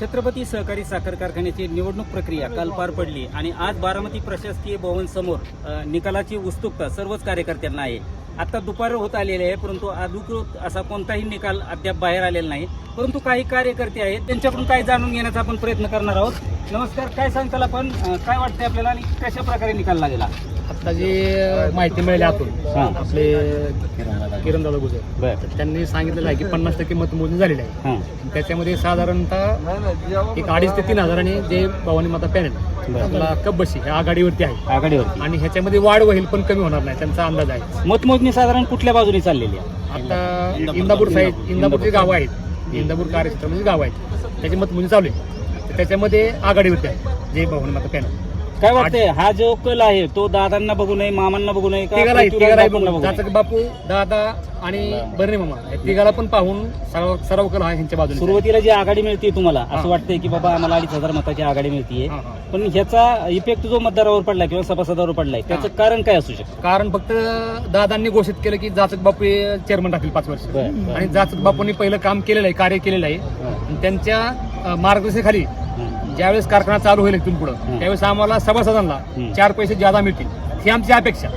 छत्रपती सहकारी साखर कारखान्याची निवडणूक प्रक्रिया काल पार पडली आणि आज बारामती प्रशासकीय भवन समोर निकालाची उत्सुकता सर्वच कार्यकर्त्यांना आहे. आता दुपार होत आलेले आहे परंतु अधिकृत असा कोणताही निकाल अद्याप बाहेर आलेला नाही. परंतु काही कार्यकर्ते आहेत त्यांच्याकडून काय जाणून घेण्याचा आपण प्रयत्न करणार आहोत. नमस्कार काय सांगताल आपण? काय वाटतंय आपल्याला आणि कशा प्रकारे निकाल लागेला आता जी माहिती मिळाली आतून. हां. आपले किरण दादा गुजर. बर. तर त्यांनी सांगितलेलं आहे की पन्नास टक्के मतमोजणी झालेली आहे. हां. त्याच्यामध्ये साधारणतः एक अडीच ते तीन हजारांनी जे भवानी माता पॅनल आपला कब्बशी ह्या आघाडीवरती आहे. आघाडीवरती. आणि ह्याच्यामध्ये वाढ होईल पण कमी होणार नाही त्यांचा अंदाज आहे. मतमोजणी साधारण कुठल्या बाजूने चाललेली आहे? आता इंदापूर साईड इंदापूरची गावं आहेत. इंदापूर कार्यक्षेत्रामध्ये गाव आहेत. त्याची मतमोजणी चालू आहे. तर त्याच्यामध्ये आघाडीवरती आहे जे भवानी माता पॅनल काय वाटतंय हा जो कल आहे तो दादांना बघू नये मामांना बघू नये का तिघाला आहे पृथ्वीराज तिघाला आहे बापूंना बघू नये? जाचक बापू दादा आणि बर्णे मामा या तिघाला पण पाहून सर्व सर्व कल हा ह्यांच्या बाजूने सुरुवातीला जी आघाडी मिळते तुम्हाला असं. वाटतंय की बाबा आम्हाला अडीच हजार मताची आघाडी मिळतीये हां, हां. पण ह्याचा इफेक्ट जो मतदारावर पडला किंवा सभासदावर पडलाय त्याचं. कारण काय असू शकतं कारण फक्त दादांनी घोषित केलं की जाचक बापू हे चेअरमन राहतील पाच वर्ष बरं, बरं. आणि जाचक बापूंनी पहिलं काम केलेलं आहे कार्य केलेलं आहे आणि त्यांच्या अं, मार्गदर्शनाखाली. ज्यावेळेस कारखाना चालू होईल इथून पुढं. त्यावेळेस आम्हाला सभासदांना. चार पैसे ज्यादा मिळतील. ही आमची अपेक्षा.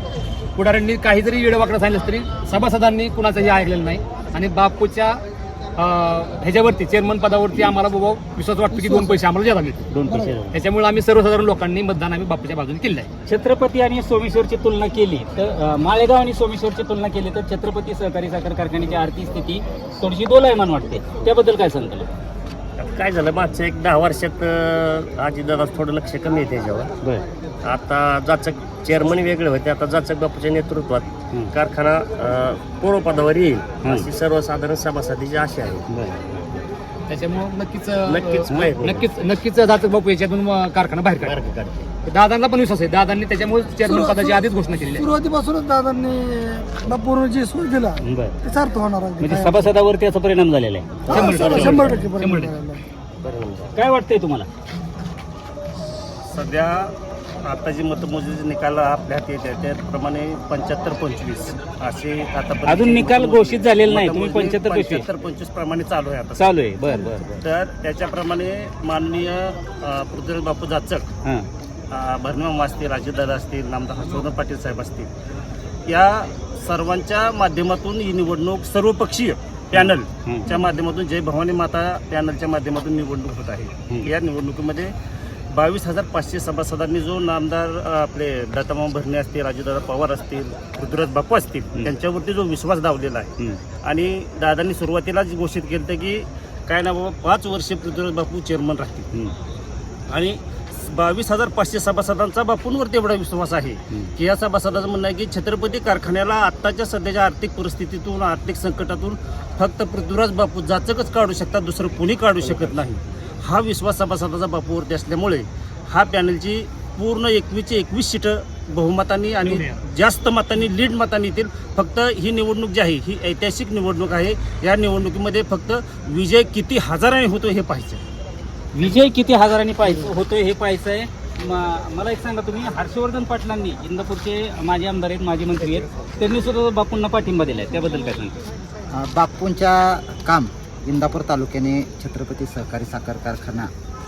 पुढाऱ्यांनी काही जरी वेळवाकडं सांगितलं तरी सभासदांनी कुणाचंही ऐकलेलं नाही. आणि बापूच्या ह्याच्यावरती चेअरमन पदावरती आम्हाला बाबा विश्वास वाटतो की दोन पैसे आम्हाला ज्यादा मिळतील. दोन पैसे. त्याच्यामुळे आम्ही सर्वसाधारण लोकांनी मतदान आम्ही बापूच्या बाजूने केलं आहे. छत्रपती आणि सोमेश्वरची तुलना केली तर माळेगाव आणि सोमेश्वरची तुलना केली तर छत्रपती सहकारी साखर कारखान्याची आर्थिक स्थिती थोडीशी दोलायमान वाटते. त्याबद्दल काय सांगताल? आता काय झालं मागच्या एक दहा वर्षात आजीदादा थोडं लक्ष कमी आहे त्याच्यावर आता जाचक चेअरमन वेगळे होते आता जाचक बापूच्या नेतृत्वात. कारखाना पूर्वपदावर येईल हं. अशी सर्वसाधारण सभासदीची आशा आहे त्याच्यामुळे नक्कीच नक्कीच. नक्कीच नक्कीच जाचक बापू याच्यातून कारखाना बाहेर काढ. दादांना पण विश्वास आहे. दादांनी त्याच्यामुळे चेअरमन पदाची आधीच घोषणा केलेली आहे. सुरुवातीपासूनच दादांनी बापूर जी सोय दिला बर. ते सार्थ होणार अगदी म्हणजे. सभासदावर त्याचा परिणाम झालेला आहे. हा, शंभर शंभर टक्के. शंभर टक्के परिणाम आहे. काय वाटतंय तुम्हाला? सध्या आता जी मतमोजणीचे निकाल आपल्या हाती येते त्याप्रमाणे पंच्याहत्तर पंचवीस असे आता अजून निकाल घोषित झालेला नाही. तुम्ही 75 पंचवीस. पंच्याहत्तर पंचवीस प्रमाणे चालू आहे आता. चालू आहे. बर बर बर. तर त्याच्याप्रमाणे माननीय अ, पृथ्वीराज बापू जाचक हां. अ, भरणमामा असतील राजदादा असतील नामदार हर्षवर्धन पाटील साहेब असतील या सर्वांच्या माध्यमातून ही निवडणूक सर्वपक्षीय पॅनलच्या माध्यमातून जय भवानी माता पॅनलच्या माध्यमातून निवडणूक होत आहे. या निवडणुकीमध्ये बावीस हजार पाचशे सभासदांनी जो नामदार आपले दत्तामामा भरणे असतील राजूदादा पवार असतील पृथ्वीराज बापू असतील. त्यांच्यावरती जो विश्वास दावलेला आहे. आणि दादांनी सुरुवातीलाच घोषित केलं की काय ना बाबा पाच वर्षे पृथ्वीराज बापू चेअरमन राहतील. आणि बावीस हजार पाचशे सभासदांचा बापूंवरती एवढा विश्वास आहे. हं. की या सभासदाचं म्हणणं आहे की छत्रपती कारखान्याला आत्ताच्या सध्याच्या आर्थिक परिस्थितीतून आर्थिक संकटातून फक्त पृथ्वीराज बापू जाचकच काढू शकतात दुसरं कोणी काढू शकत नाही. हा विश्वास सभासदाचा बापूवरती असल्यामुळे हा पॅनलची पूर्ण एकवीसचे एकवीस सीटं बहुमतांनी आणि. जास्त मतांनी लीड मतांनी येतील. फक्त ही निवडणूक जी आहे ही ऐतिहासिक निवडणूक आहे. या निवडणुकीमध्ये फक्त विजय किती हजारांनी होतो हे पाहिजे विजय किती हजारांनी पाहायचं होतोय हे पाहायचं आहे. म- मला एक सांगा तुम्ही हर्षवर्धन पाटलांनी इंदापूरचे माजी आमदार आहेत माजी मंत्री आहेत त्यांनी सुद्धा बापूंना पाठिंबा दिलाय त्याबद्दल काय सांगता? अ, बापूंच्या काम इंदापूर तालुक्याने छत्रपती सहकारी साखर कारखाना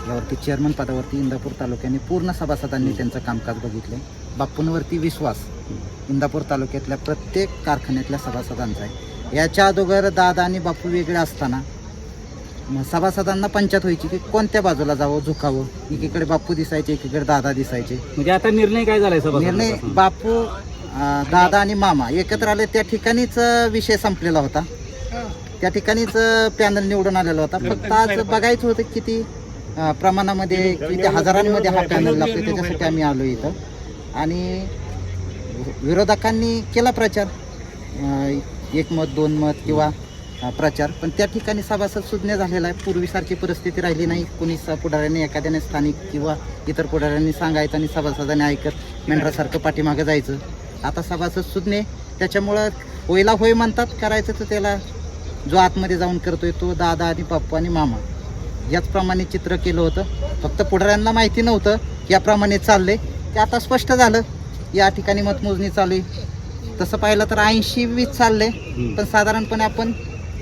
यावरती चेअरमन पदावरती इंदापूर तालुक्याने पूर्ण सभासदांनी त्यांचं कामकाज बघितले बापूंवरती विश्वास इंदापूर तालुक्यातल्या प्रत्येक कारखान्यातल्या सभासदांचा आहे. याच्या अगोदर दादा आणि बापू वेगळे असताना म, सभासदांना पंचायत व्हायची की कोणत्या बाजूला जावं झुकावं? एकीकडे बापू दिसायचे एकीकडे दादा दिसायचे. म्हणजे आता निर्णय काय झालाय सभा निर्णय बापू अं, दादा आणि मामा एकत्र आले त्या ठिकाणीच अं, विषय संपलेला होता. त्या ठिकाणीच पॅनल निवडून आलेला होता. फक्त आज बघायचं होतं किती अं, प्रमाणामध्ये किती हजारांमध्ये हा पॅनल लागतो त्याच्यासाठी आम्ही आलो इथं. आणि विरोधकांनी केला प्रचार. अं, एक मत दोन मत किंवा प्रचार. पण त्या ठिकाणी सभासद सुज्ञ झालेला आहे. पूर्वीसारखी परिस्थिती राहिली नाही. कोणी स- पुढाऱ्यांनी एखाद्याने स्थानिक किंवा इतर पुढाऱ्यांनी सांगायचं आणि सभासदांनी ऐकत मेंढरासारखं पाठीमागं जायचं. आता सभासद सुज्ञ त्याच्यामुळं होईला होय म्हणतात. करायचं तर त्याला जो आतमध्ये जाऊन करतोय तो दादा आणि पप्पा आणि मामा. याचप्रमाणे चित्र केलं होतं. फक्त पुढाऱ्यांना माहिती नव्हतं. याप्रमाणे चाललंय. ते आता स्पष्ट झालं. या ठिकाणी मतमोजणी चालू आहे. तसं पाहिलं तर ऐंशी वीस चाललंय. पण साधारणपणे आपण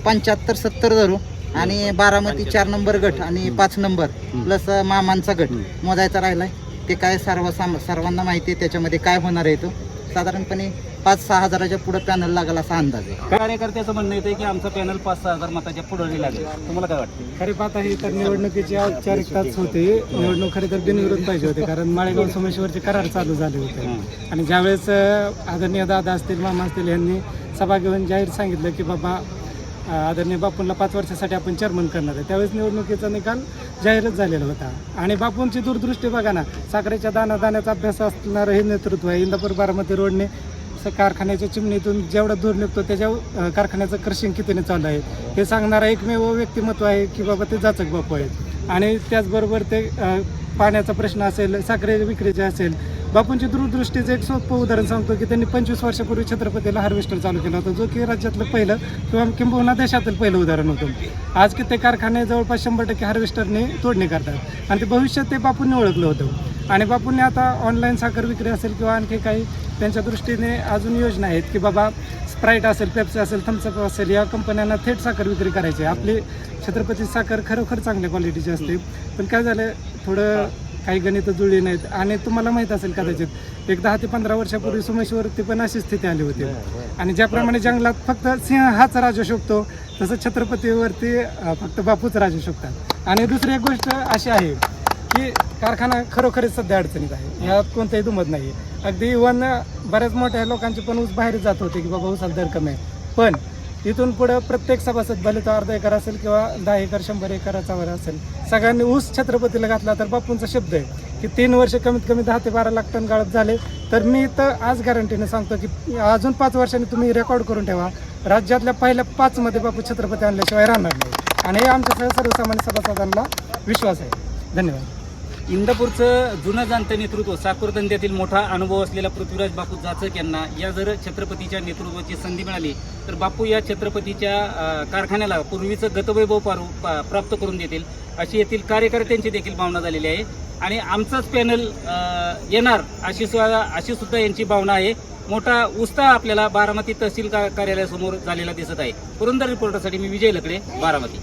पंच्याहत्तर सत्तर धरू. आणि बारामती चार नंबर गट आणि पाच नंबर प्लस मामांचा गट. मोजायचा राहिलाय. ते काय सर्व साम- सर्वांना माहिती आहे त्याच्यामध्ये काय होणार आहे तो. साधारणपणे पाच सहा हजाराच्या पुढे पॅनल लागेल असा अंदाज आहे. कार्यकर्त्याचं म्हणणं येतं की आमचा पॅनल पाच सहा हजार मताच्या पुढे लागेल. तुम्हाला काय वाटतं? खरे पाहता ही तर निवडणुकीची औपचारिकताच होती. निवडणूक खरे तर बिनविरोध पाहिजे होते कारण माळेगाव सोमेश्वरचे करार चालू झाले होते. आणि ज्यावेळेस आदरणीय दादा असतील मामा असतील यांनी सभा घेऊन जाहीर सांगितलं की बाबा आदरणीय बापूंना पाच वर्षासाठी आपण चेअरमन करणार आहे. त्यावेळेस निवडणुकीचा निकाल जाहीरच झालेला होता. आणि बापूंची दूरदृष्टी बघा ना साखरेच्या दाना दाण्याचा अभ्यास असणारं हे नेतृत्व आहे. इंदापूर बारामती रोडने स- कारखान्याच्या चिमणीतून जेवढा दूर निघतो त्याच्या कारखान्याचं क्रशिंग कितीने चालू आहे? हे सांगणारा एकमेव व्यक्तिमत्व आहे की बाबा ते जाचक बापू आहेत. आणि त्याचबरोबर ते पाण्याचा प्रश्न असेल साखरे विक्रीचे असेल बापूंची दूरदृष्टीचं एक सोपं उदाहरण सांगतो की त्यांनी पंचवीस वर्षापूर्वी छत्रपतीला हार्वेस्टर चालू केला होता जो की राज्यातलं पहिलं किंवा किंबहुना देशातील पहिलं उदाहरण होतं. आज कित्येक कारखाने जवळपास शंभर टक्के हार्वेस्टरने तोडणी करतात आणि ते भविष्यात ते बापूंनी ओळखलं होतं. आणि बापूंनी आता ऑनलाईन साखर विक्री असेल किंवा आणखी काही त्यांच्या दृष्टीने अजून योजना आहेत की बाबा स्प्राईट असेल पेप्सी असेल थम्सअप असेल या कंपन्यांना थेट साखर विक्री करायची आहे. आपली छत्रपती साखर खरोखर चांगल्या क्वालिटीची असते. पण काय झालं थोडं काही गणित जुळली नाहीत. आणि तुम्हाला माहीत असेल कदाचित एक दहा ते पंधरा वर्षापूर्वी सोमेश्वरती पण अशी स्थिती आली होती. आणि ज्याप्रमाणे जंगलात फक्त सिंह हाच राजू शकतो तसं छत्रपतीवरती फक्त बापूच राजू शकतात आणि दुसरी एक गोष्ट अशी आहे की कारखाना खरोखरच सध्या अडचणीत आहे. यात कोणताही दुमत नाही अगदी इव्हन बऱ्याच मोठ्या लोकांचे पण ऊस बाहेर जात होते की बाबा ऊसाला दर कमी आहे. पण इथून पुढं प्रत्येक सभासद भले तो अर्धा एकर असेल किंवा दहा एकर शंभर एकराचा वर असेल. सगळ्यांनी ऊस छत्रपतीला घातला तर बापूंचा शब्द आहे की तीन वर्ष कमीत कमी दहा ते बारा लाख टन गाळप झाले. तर मी तर आज गॅरंटीने सांगतो की अजून पाच वर्षांनी तुम्ही रेकॉर्ड करून ठेवा. राज्यातल्या पहिल्या पाचमध्ये बापू छत्रपती आणल्याशिवाय राहणार नाही. आणि हे आमच्या सर्वसामान्य सभासदांना विश्वास आहे. धन्यवाद. इंदापूरचं जुनं जाणतं नेतृत्व साखर धंद्यातील मोठा अनुभव असलेला पृथ्वीराज बापू जाचक यांना या जर छत्रपतीच्या नेतृत्वाची संधी मिळाली तर बापू या छत्रपतीच्या कारखान्याला पूर्वीचं गतवैभव पारू पा- प्राप्त करून देतील. अशी येथील कार्यकर्त्यांची देखील भावना झालेली आहे. आणि आमचाच पॅनल येणार अशी सुद्धा अशी सुद्धा यांची भावना आहे. मोठा उत्साह आपल्याला बारामती तहसील का- कार्यालयासमोर झालेला दिसत आहे. पुरंदर रिपोर्टरसाठी मी विजय लकडे बारामती.